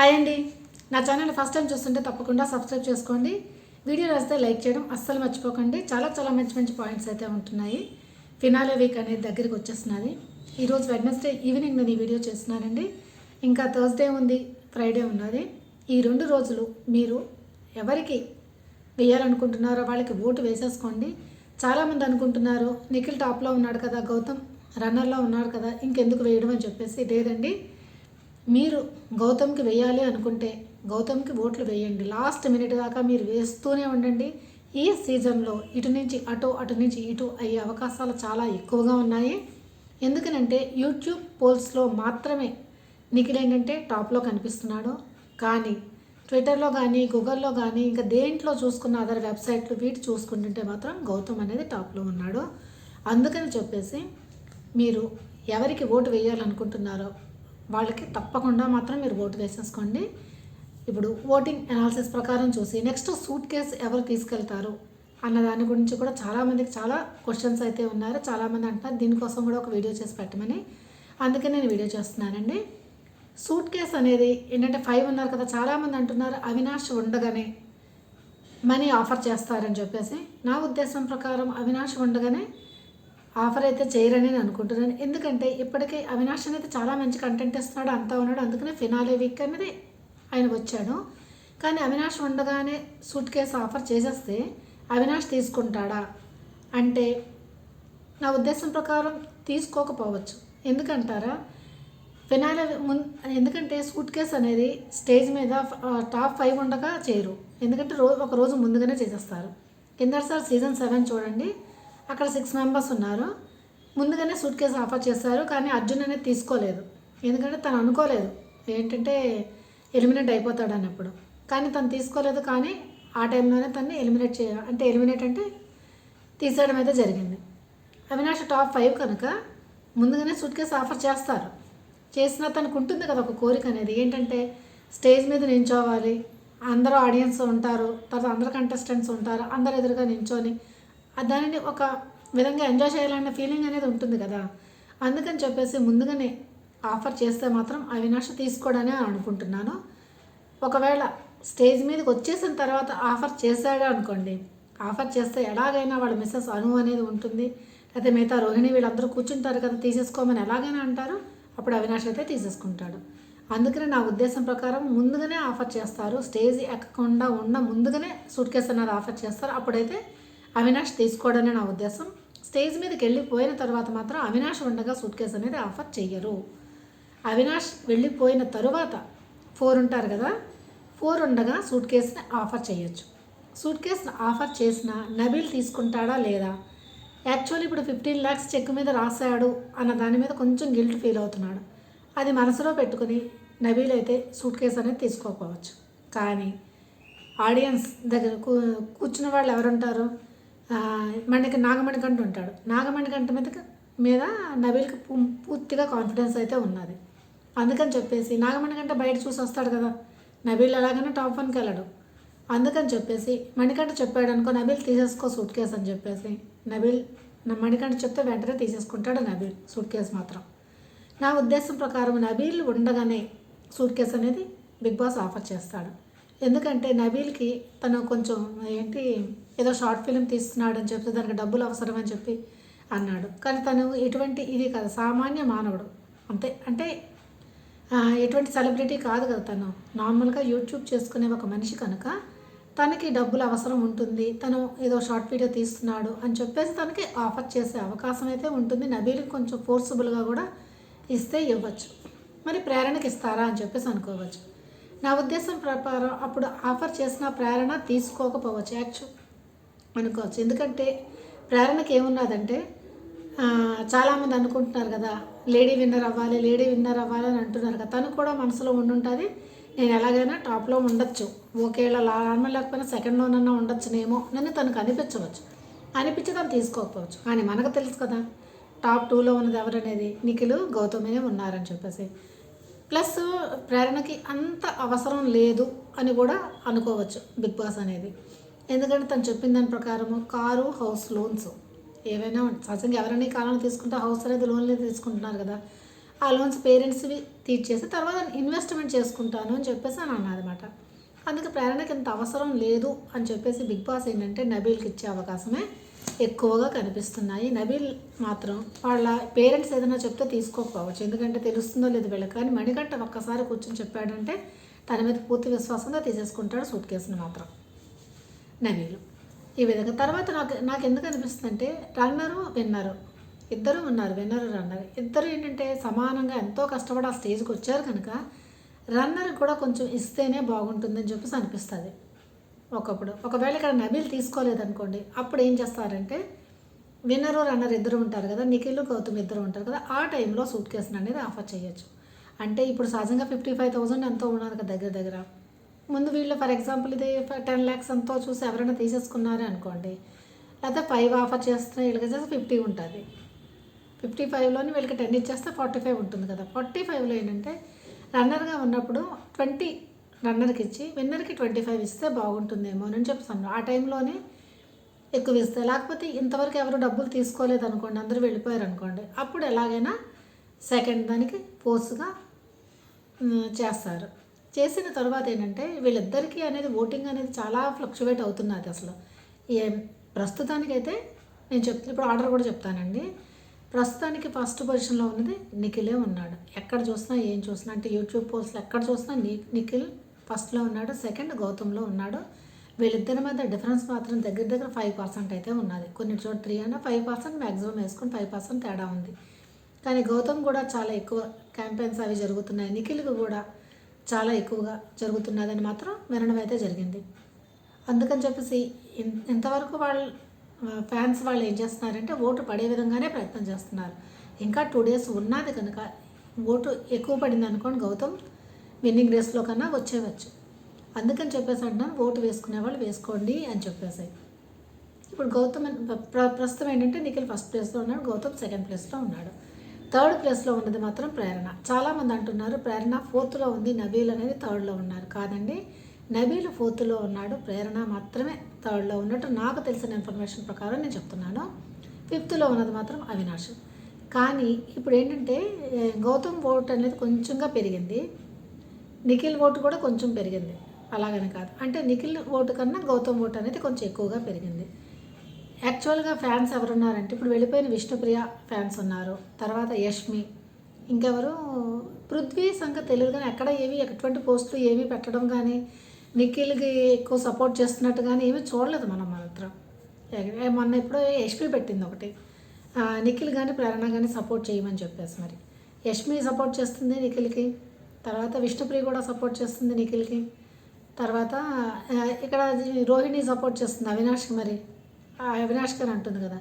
Hi అండి. నా channel first time చూస్తుంటే తప్పకుండా సబ్స్క్రైబ్ చేసుకోండి. వీడియో రాస్తే లైక్ చేయడం అస్సలు మర్చిపోకండి. చాలా చాలా మంచి మంచి పాయింట్స్ అయితే ఉంటున్నాయి. ఫినాలే వీక్ అనేది దగ్గరికి వచ్చేస్తున్నది. ఈరోజు వెడ్నెస్డే ఈవినింగ్ నేను ఈ వీడియో చేస్తున్నానండి. ఇంకా థర్స్డే ఉంది ఫ్రైడే ఉన్నది. ఈ రెండు రోజులు మీరు ఎవరికి వేయాలనుకుంటున్నారో వాళ్ళకి ఓటు వేసేసుకోండి. చాలామంది అనుకుంటున్నారు నిఖిల్ టాప్లో ఉన్నాడు కదా గౌతమ్ రన్నర్లో ఉన్నాడు కదా ఇంకెందుకు వేయడం అని చెప్పేసి లేదండి. మీరు గౌతమ్కి వేయాలి అనుకుంటే గౌతమ్కి ఓట్లు వేయండి. లాస్ట్ మినిట్ దాకా మీరు వేస్తూనే ఉండండి. ఈ సీజన్లో ఇటు నుంచి అటు అటు నుంచి ఇటు అయ్యే అవకాశాలు చాలా ఎక్కువగా ఉన్నాయి. ఎందుకనంటే యూట్యూబ్ పోల్స్లో మాత్రమే నిఖిల్ ఏంటంటే టాప్లో కనిపిస్తున్నాడు. కానీ ట్విట్టర్లో కానీ గూగుల్లో కానీ ఇంకా దేంట్లో చూసుకున్న అదర్ వెబ్సైట్లు వీటి చూసుకుంటుంటే మాత్రం గౌతమ్ అనేది టాప్లో ఉన్నాడు. అందుకని చెప్పేసి మీరు ఎవరికి ఓటు వేయాలనుకుంటున్నారో వాళ్ళకి తప్పకుండా మాత్రం మీరు ఓటు వేసేసుకోండి. ఇప్పుడు ఓటింగ్ అనాలిసిస్ ప్రకారం చూసి నెక్స్ట్ సూట్ కేసు ఎవరు తీసుకెళ్తారు అన్న దాని గురించి కూడా చాలామందికి చాలా క్వశ్చన్స్ అయితే ఉన్నారు. చాలామంది అంటున్నారు దీనికోసం కూడా ఒక వీడియో చేసి పెట్టమని. అందుకే నేను వీడియో చేస్తున్నానండి. సూట్ కేస్ అనేది ఏంటంటే ఫైవ్ ఉన్నారు కదా చాలామంది అంటున్నారు అవినాష్ ఉండగానే మనీ ఆఫర్ చేస్తారని చెప్పేసి. నా ఉద్దేశం ప్రకారం అవినాష్ ఉండగానే ఆఫర్ అయితే చేయరని నేను అనుకుంటున్నాను. ఎందుకంటే ఇప్పటికే అవినాష్ అనేది చాలా మంచి కంటెంట్ ఇస్తున్నాడు అంతా ఉన్నాడు. అందుకనే ఫినాలే వీక్ అనేది ఆయన వచ్చాడు. కానీ అవినాష్ ఉండగానే సూట్ కేసు ఆఫర్ చేసేస్తే అవినాష్ తీసుకుంటాడా? అంటే నా ఉద్దేశం ప్రకారం తీసుకోకపోవచ్చు. ఎందుకంటారా? ఫినాలే ముందు ఎందుకంటే సూట్ కేస్ అనేది స్టేజ్ మీద టాప్ ఫైవ్ ఉండగా చేయరు. ఎందుకంటే రో ఒక రోజు ముందుగానే చేసేస్తారు. కిందసారి సీజన్ సెవెన్ చూడండి. అక్కడ సిక్స్ మెంబర్స్ ఉన్నారు. ముందుగానే సూట్ కేసు ఆఫర్ చేశారు కానీ అర్జున్ అనేది తీసుకోలేదు. ఎందుకంటే తను అనుకోలేదు. ఏంటంటే ఎలిమినేట్ అయిపోతాడు అన్నప్పుడు. కానీ తను తీసుకోలేదు కానీ ఆ టైంలోనే తన్ని ఎలిమినేట్ చేయ అంటే ఎలిమినేట్ అంటే తీసేయడం అయితే జరిగింది. అవినాష్ టాప్ ఫైవ్ కనుక ముందుగానే సూట్ కేసు ఆఫర్ చేస్తారు. చేసినా తనకు ఉంటుంది కదా ఒక కోరిక అనేది. ఏంటంటే స్టేజ్ మీద నించోవాలి. అందరూ ఆడియన్స్ ఉంటారు. తర్వాత అందరు కంటెస్టెంట్స్ ఉంటారు. అందరు ఎదురుగా నించోని దానిని ఒక విధంగా ఎంజాయ్ చేయాలన్న ఫీలింగ్ అనేది ఉంటుంది కదా. అందుకని చెప్పేసి ముందుగానే ఆఫర్ చేస్తే మాత్రం అవినాష తీసుకోవడనే అనుకుంటున్నాను. ఒకవేళ స్టేజ్ మీదకి వచ్చేసిన తర్వాత ఆఫర్ చేశాడు అనుకోండి ఆఫర్ చేస్తే ఎలాగైనా వాళ్ళ మిస్సెస్ అను అనేది ఉంటుంది. అయితే మిగతా రోహిణి వీళ్ళందరూ కూర్చుంటారు కదా తీసేసుకోమని ఎలాగైనా అంటారు. అప్పుడు అవినాష్ అయితే తీసేసుకుంటాడు. అందుకనే నా ఉద్దేశం ప్రకారం ముందుగానే ఆఫర్ చేస్తారు. స్టేజ్ ఎక్కకుండా ఉన్న ముందుగానే సూట్ కేసు అన్నది ఆఫర్ చేస్తారు. అప్పుడైతే అవినాష్ తీసుకోవడమే నా ఉద్దేశం. స్టేజ్ మీదకి వెళ్ళిపోయిన తర్వాత మాత్రం అవినాష్ ఉండగా సూట్ కేసు అనేది ఆఫర్ చెయ్యరు. అవినాష్ వెళ్ళిపోయిన తరువాత ఫోర్ ఉంటారు కదా ఫోర్ ఉండగా సూట్ కేసుని ఆఫర్ చేయొచ్చు సూట్ కేసుని ఆఫర్ చేసిన నబీల్ తీసుకుంటాడా లేదా? యాక్చువల్లీ ఇప్పుడు ఫిఫ్టీన్ ల్యాక్స్ చెక్ మీద రాశాడు అన్న దాని మీద కొంచెం గిల్ట్ ఫీల్ అవుతున్నాడు. అది మనసులో పెట్టుకుని నబీల్ అయితే సూట్ కేసు అనేది తీసుకోకపోవచ్చు. కానీ ఆడియన్స్ దగ్గర కూ కూర్చున్న వాళ్ళు ఎవరుంటారు? మనకి మణిక నాగమణికంట ఉంటాడు. నాగమణికంట మీద మీద నబీల్కి పూ- పూర్తిగా కాన్ఫిడెన్స్ అయితే ఉన్నది. అందుకని చెప్పేసి నాగమణికంట బయట చూసి వస్తాడు కదా. నబీల్ ఎలాగైనా టాప్ వన్కి వెళ్ళడు. అందుకని చెప్పేసి మణికంట చెప్పాడు అనుకో నబీల్ తీసేసుకో సూట్ కేసు అని చెప్పేసి. నబీల్ మణికంట చెప్తే వెంటనే తీసేసుకుంటాడు నబీల్ సూట్ కేసు మాత్రం. నా ఉద్దేశం ప్రకారం నబీల్ ఉండగానే సూట్ కేసు అనేది బిగ్ బాస్ ఆఫర్ చేస్తాడు. ఎందుకంటే నబీల్కి తను కొంచెం ఏంటి ఏదో షార్ట్ ఫిలిం తీస్తున్నాడు అని చెప్తే దానికి డబ్బులు అవసరం అని చెప్పి అన్నాడు. కానీ తను ఎటువంటి ఇది కాదు సామాన్య మానవుడు. అంతే అంటే ఎటువంటి సెలబ్రిటీ కాదు కదా తను. నార్మల్గా యూట్యూబ్ చేసుకునే ఒక మనిషి కనుక తనకి డబ్బులు అవసరం ఉంటుంది తను ఏదో షార్ట్ వీడియో తీస్తున్నాడు అని చెప్పేసి తనకి ఆఫర్ చేసే అవకాశం అయితే ఉంటుంది. నబీల్కి కొంచెం ఫోర్సబుల్గా కూడా ఇస్తే ఇవ్వచ్చు. మరి ప్రేరణకి ఇస్తారా అని చెప్పేసి అనుకోవచ్చు. నా ఉద్దేశం ప్రకారం అప్పుడు ఆఫర్ చేసిన ప్రేరణ తీసుకోకపోవచ్చు యాక్చువల్ అనుకోవచ్చు. ఎందుకంటే ప్రేరణకి ఏమున్నదంటే చాలామంది అనుకుంటున్నారు కదా లేడీ విన్నర్ అవ్వాలి లేడీ విన్నర్ అవ్వాలి అని అంటున్నారు కదా. తను కూడా మనసులో ఉండుంటుంది నేను ఎలాగైనా టాప్లో ఉండొచ్చు. ఒకేలా నార్మల్ లేకపోయినా సెకండ్లోనన్నా ఉండొచ్చునేమో నన్ను తనకు అనిపించవచ్చు. అనిపించి తను తీసుకోకపోవచ్చు. కానీ మనకు తెలుసు కదా టాప్ టూలో ఉన్నది ఎవరనేది. నిఖిల్ గౌతమినే ఉన్నారని చెప్పేసి. ప్లస్ ప్రేరణకి అంత అవసరం లేదు అని కూడా అనుకోవచ్చు బిగ్ బాస్ అనేది. ఎందుకంటే తను చెప్పిన దాని ప్రకారము కారు హౌస్ లోన్స్ ఏవైనా సహజంగా ఎవరైనా ఈ కాలంలో తీసుకుంటే హౌస్ అనేది లోన్లు తీసుకుంటున్నారు కదా. ఆ లోన్స్ పేరెంట్స్వి తీర్చేసి తర్వాత ఇన్వెస్ట్మెంట్ చేసుకుంటాను అని చెప్పేసి అని అన్నదన్నమాట. అందుకే ప్రేరణకి ఇంత అవసరం లేదు అని చెప్పేసి బిగ్ బాస్ ఏంటంటే నబీల్కి ఇచ్చే అవకాశమే ఎక్కువగా కనిపిస్తున్నాయి. నబీల్ మాత్రం వాళ్ళ పేరెంట్స్ ఏదైనా చెప్తే తీసుకోకపోవచ్చు. ఎందుకంటే తెలుస్తుందో లేదు వీళ్ళకి. కానీ మణికంట ఒక్కసారి కూర్చొని చెప్పాడంటే తన మీద పూర్తి విశ్వాసంగా తీసేసుకుంటాడు సూట్ కేసును మాత్రం. నవీలు ఈ విధంగా తర్వాత నాకు నాకు ఎందుకు అనిపిస్తుంది అంటే రన్నరు విన్నరు. ఇద్దరు ఉన్నారు విన్నరు రన్నర్. ఇద్దరు ఏంటంటే సమానంగా ఎంతో కష్టపడి ఆ స్టేజ్కి వచ్చారు కనుక రన్నర్ కూడా కొంచెం ఇస్తేనే బాగుంటుందని చెప్పేసి అనిపిస్తుంది. ఒకప్పుడు. ఒకవేళ ఇక్కడ నబీల్ తీసుకోలేదనుకోండి అప్పుడు ఏం చేస్తారంటే విన్నరు రన్నర్ ఇద్దరు ఉంటారు కదా నిఖిల్ గౌతమ్ ఇద్దరు ఉంటారు కదా ఆ టైంలో సూట్ కేసుని అనేది ఆఫర్ చేయొచ్చు. అంటే ఇప్పుడు సహజంగా ఫిఫ్టీ ఫైవ్ థౌసండ్ ఎంతో ఉన్నారు కదా దగ్గర దగ్గర. ముందు వీళ్ళు ఫర్ ఎగ్జాంపుల్ ఇది టెన్ ల్యాక్స్ ఎంతో చూసి ఎవరైనా తీసేసుకున్నారే అనుకోండి లేకపోతే ఫైవ్ ఆఫర్ చేస్తున్న వీళ్ళకి చేస్తే ఫిఫ్టీ ఉంటుంది. ఫిఫ్టీ ఫైవ్లోని వీళ్ళకి టెన్ ఇచ్చేస్తే ఫార్టీ ఫైవ్ ఉంటుంది కదా. ఫార్టీ ఫైవ్లో ఏంటంటే రన్నర్గా ఉన్నప్పుడు ట్వంటీ రన్నర్కి ఇచ్చి విన్నర్కి ట్వంటీ ఫైవ్ ఇస్తే బాగుంటుందేమో అని చెప్తాను. ఆ టైంలోనే ఎక్కువ ఇస్తే లేకపోతే ఇంతవరకు ఎవరు డబ్బులు తీసుకోలేదు అనుకోండి అందరూ వెళ్ళిపోయారు అనుకోండి అప్పుడు ఎలాగైనా సెకండ్ దానికి ఫోర్స్గా చేస్తారు. చేసిన తర్వాత ఏంటంటే వీళ్ళిద్దరికీ అనేది ఓటింగ్ అనేది చాలా ఫ్లక్చువేట్ అవుతున్నది అసలు. ఏ ప్రస్తుతానికైతే నేను చెప్ ఇప్పుడు ఆర్డర్ కూడా చెప్తానండి. ప్రస్తుతానికి ఫస్ట్ పొజిషన్లో ఉన్నది నిఖిలే ఉన్నాడు. ఎక్కడ చూసినా ఏం చూసినా అంటే యూట్యూబ్ పోస్ట్లో ఎక్కడ చూసినా ని నిఖిల్ ఫస్ట్లో ఉన్నాడు సెకండ్ గౌతమ్లో ఉన్నాడు. వీళ్ళిద్దరి మధ్య డిఫరెన్స్ మాత్రం దగ్గర దగ్గర ఫైవ్ పర్సెంట్ అయితే ఉన్నది. కొన్ని చోట త్రీ అయినా ఫైవ్ పర్సెంట్ మ్యాక్సిమం వేసుకుని ఫైవ్ పర్సెంట్ తేడా ఉంది. కానీ గౌతమ్ కూడా చాలా ఎక్కువ క్యాంపెయిన్స్ అవి జరుగుతున్నాయి. నిఖిల్కి కూడా చాలా ఎక్కువగా జరుగుతున్నదని మాత్రం వినడం అయితే జరిగింది. అందుకని చెప్పేసి ఇన్- ఇంతవరకు వాళ్ళు ఫ్యాన్స్ వాళ్ళు ఏం చేస్తున్నారంటే ఓటు పడే విధంగానే ప్రయత్నం చేస్తున్నారు. ఇంకా టూ డేస్ ఉన్నది కనుక ఓటు ఎక్కువ పడింది అనుకోండి గౌతమ్ విన్నింగ్ రేస్లో కన్నా వచ్చేవచ్చు అందుకని చెప్పేసి అంటున్నాను ఓటు వేసుకునే వాళ్ళు వేసుకోండి అని చెప్పేసి. ఇప్పుడు గౌతమ్ ప్ర- ప్ర- ప్రస్తుతం ఏంటంటే నిఖిల్ ఫస్ట్ ప్లేస్లో ఉన్నాడు గౌతమ్ సెకండ్ ప్లేస్లో ఉన్నాడు. థర్డ్ ప్లేస్లో ఉన్నది మాత్రం ప్రేరణ. చాలామంది అంటున్నారు ప్రేరణ ఫోర్త్లో ఉంది నబీల్ అనేది థర్డ్లో ఉన్నారు. కాదండి నబీల్ ఫోర్త్లో ఉన్నాడు ప్రేరణ మాత్రమే థర్డ్లో ఉన్నట్టు నాకు తెలిసిన ఇన్ఫర్మేషన్ ప్రకారం నేను చెప్తున్నాను. ఫిఫ్త్లో ఉన్నది మాత్రం అవినాష్. కానీ ఇప్పుడు ఏంటంటే గౌతమ్ ఓట్ అనేది కొంచెంగా పెరిగింది. నిఖిల్ ఓటు కూడా కొంచెం పెరిగింది. అలాగని కాదు. అంటే నిఖిల్ ఓటు కన్నా గౌతమ్ ఓటు అనేది కొంచెం ఎక్కువగా పెరిగింది. యాక్చువల్గా ఫ్యాన్స్ ఎవరున్నారంటే ఇప్పుడు వెళ్ళిపోయిన విష్ణుప్రియ ఫ్యాన్స్ ఉన్నారు. తర్వాత యష్మి ఇంకెవరు? పృథ్వీ సంగతి తెలియదు కానీ ఎక్కడ ఏవి ఎటువంటి పోస్టులు ఏమీ పెట్టడం కానీ నిఖిల్కి ఎక్కువ సపోర్ట్ చేస్తున్నట్టు కానీ ఏమీ చూడలేదు మనం మాత్రం. మొన్న ఇప్పుడు యష్మి పెట్టింది ఒకటి. నిఖిల్ కానీ ప్రేరణ కానీ సపోర్ట్ చేయమని చెప్పేసి మరి. యష్మి సపోర్ట్ చేస్తుంది నిఖిల్కి? తర్వాత విష్ణుప్రియ కూడా సపోర్ట్ చేస్తుంది నిఖిల్కి. తర్వాత ఇక్కడ రోహిణి సపోర్ట్ చేస్తుంది అవినాష్కి మరి. అవినాష్ గారు అంటుంది కదా.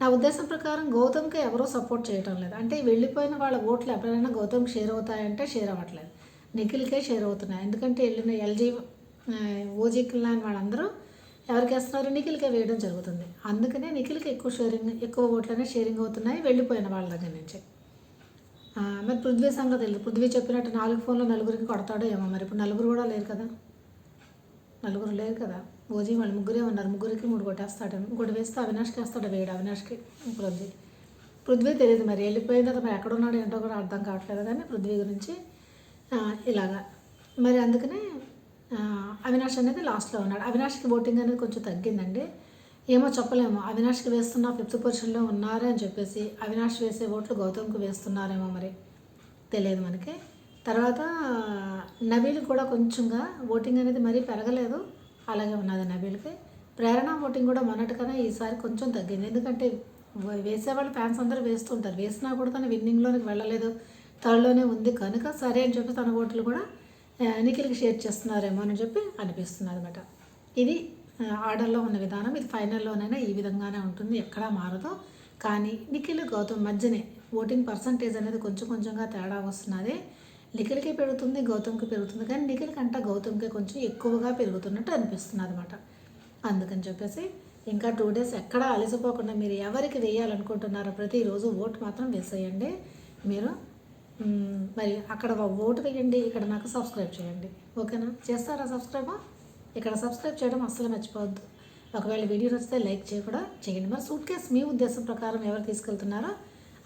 నా ఉద్దేశం ప్రకారం గౌతమ్కి ఎవరూ సపోర్ట్ చేయటం లేదు. అంటే వెళ్ళిపోయిన వాళ్ళ ఓట్లు ఎవరైనా గౌతమ్కి షేర్ అవుతాయంటే షేర్ అవ్వట్లేదు. నిఖిల్కే షేర్ అవుతున్నాయి. ఎందుకంటే వెళ్ళిన ఎల్జీ ఓజీ క్లాన్ వాళ్ళందరూ ఎవరికి వేస్తున్నారు నిఖిల్కే వేయడం జరుగుతుంది. అందుకనే నిఖిల్కి ఎక్కువ షేరింగ్ ఎక్కువ ఓట్లనే షేరింగ్ అవుతున్నాయి వెళ్ళిపోయిన వాళ్ళ దగ్గర నుంచి. మరి పృథ్వీ సంగతి తెలియదు పృథ్వీ చెప్పినట్టు నాలుగు ఫోన్లు నలుగురికి కొడతాడో ఏమో మరి. ఇప్పుడు నలుగురు కూడా లేరు కదా. నలుగురు లేరు కదా. ఓజీ వాళ్ళు ముగ్గురే ఉన్నారు. ముగ్గురికి మూడు కొట్టేస్తాడు. ఇంకోటి వేస్తే అవినాష్కి వేస్తాడు వేడు అవినాష్కి పృథ్వీ. పృథ్వీ తెలియదు మరి. వెళ్ళిపోయిన తర్వాత మరి ఎక్కడ ఉన్నాడు ఏంటో కూడా అర్థం కావట్లేదు కానీ పృథ్వీ గురించి ఇలాగా. మరి అందుకనే అవినాష్ అనేది లాస్ట్లో ఉన్నాడు. అవినాష్కి ఓటింగ్ అనేది కొంచెం తగ్గిందండి. ఏమో చెప్పలేము. అవినాష్కి వేస్తున్న ఫిఫ్త్ పొజిషన్లో ఉన్నారే అని చెప్పేసి అవినాష్ వేసే ఓట్లు గౌతమ్కి వేస్తున్నారేమో మరి తెలియదు మనకి. తర్వాత నబీల్ కూడా కొంచెంగా ఓటింగ్ అనేది మరీ పెరగలేదు. అలాగే ఉన్నది నబీల్కి. ప్రేరణ ఓటింగ్ కూడా మొన్నటికన్నా ఈసారి కొంచెం తగ్గింది. ఎందుకంటే వేసేవాళ్ళు ఫ్యాన్స్ అందరూ వేస్తుంటారు వేసినా కూడా తను విన్నింగ్లోనికి వెళ్ళలేదు. థర్డ్లోనే ఉంది. కనుక సరే అని చెప్పి తన ఓట్లు కూడా నిఖిల్కి షేర్ చేస్తున్నారేమో అని చెప్పి అనిపిస్తుంది అనమాట ఇది ఆర్డర్లో ఉన్న విధానం ఇది ఫైనల్లోనైనా ఈ విధంగానే ఉంటుంది ఎక్కడా మారదు. కానీ నిఖిల్ గౌతమ్ మధ్యనే ఓటింగ్ పర్సంటేజ్ అనేది కొంచెం కొంచెంగా తేడా వస్తున్నది. నిఖిల్కి పెరుగుతుంది గౌతమ్కి పెరుగుతుంది. కానీ నిఖిల్ కంటే గౌతమ్కి కొంచెం ఎక్కువగా పెరుగుతున్నట్టు అనిపిస్తుంది అనమాట అందుకని చెప్పేసి ఇంకా టూ డేస్ ఎక్కడా అలసిపోకుండా మీరు ఎవరికి వేయాలనుకుంటున్నారో ప్రతిరోజు ఓటు మాత్రం వేసేయండి. మీరు మరి అక్కడ ఓటు వేయండి ఇక్కడ నాకు సబ్స్క్రైబ్ చేయండి. ఓకేనా? చేస్తారా సబ్స్క్రైబా ఇక్కడ సబ్స్క్రైబ్ చేయడం అస్సలు మర్చిపోవద్దు. ఒకవేళ వీడియో నచ్చితే లైక్ చేయ కూడా చేయండి. మరి సూట్ కేసు మీ ఉద్దేశం ప్రకారం ఎవరు తీసుకెళ్తున్నారో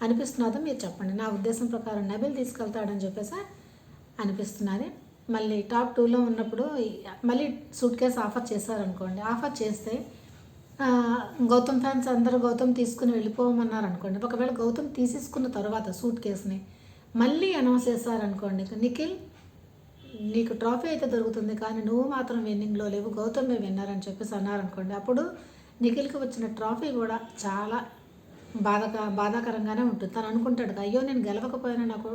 అనిపిస్తున్నదో మీరు చెప్పండి. నా ఉద్దేశం ప్రకారం నబిల్ తీసుకెళ్తాడని చెప్పేసి అనిపిస్తున్నది. మళ్ళీ టాప్ టూలో ఉన్నప్పుడు మళ్ళీ సూట్ కేస్ ఆఫర్ చేశారనుకోండి. ఆఫర్ చేస్తే గౌతమ్ ఫ్యాన్స్ అందరూ గౌతమ్ తీసుకుని వెళ్ళిపోమన్నారు అనుకోండి. ఒకవేళ గౌతమ్ తీసేసుకున్న తర్వాత సూట్ కేసుని మళ్ళీ అనౌన్స్ చేశారనుకోండి నిఖిల్ నీకు ట్రాఫీ అయితే దొరుకుతుంది కానీ నువ్వు మాత్రం విన్నింగ్లో లేవు. గౌతమే విన్నర్ అని చెప్పేసి అన్నారనుకోండి అప్పుడు నిఖిల్కి వచ్చిన ట్రాఫీ కూడా చాలా బాధక బాధాకరంగానే ఉంటుంది. తను అనుకుంటాడు అయ్యో నేను గెలవకపోయినా నాకు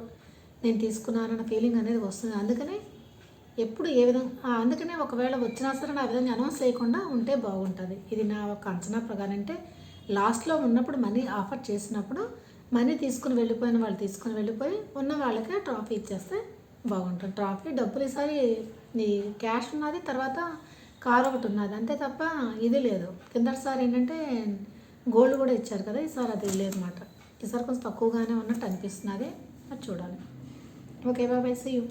నేను తీసుకున్నానన్న ఫీలింగ్ అనేది వస్తుంది. అందుకని ఎప్పుడు ఏ విధంగా అందుకనే ఒకవేళ వచ్చినా సరే నా విధంగా అనౌన్స్ చేయకుండా ఉంటే బాగుంటుంది. ఇది నా ఒక అంచనా ప్రకారం అంటే లాస్ట్లో ఉన్నప్పుడు మనీ ఆఫర్ చేసినప్పుడు మనీ తీసుకుని వెళ్ళిపోయిన వాళ్ళు తీసుకుని వెళ్ళిపోయి ఉన్న వాళ్ళకే ట్రాఫీ ఇచ్చేస్తే బాగుంటుంది. ట్రాఫీ డబ్బులు ఈసారి నీ క్యాష్ ఉన్నది తర్వాత కార్ ఒకటి ఉన్నది. అంతే తప్ప ఇది లేదు. కిందటిసారి ఏంటంటే గోల్డ్ కూడా ఇచ్చారు కదా ఈసారి అది లేదు మాట ఈసారి కొంచెం తక్కువగానే ఉన్నట్టు అనిపిస్తున్నది. అది చూడాలి. ఓకే బాబాయ్ సీ యూ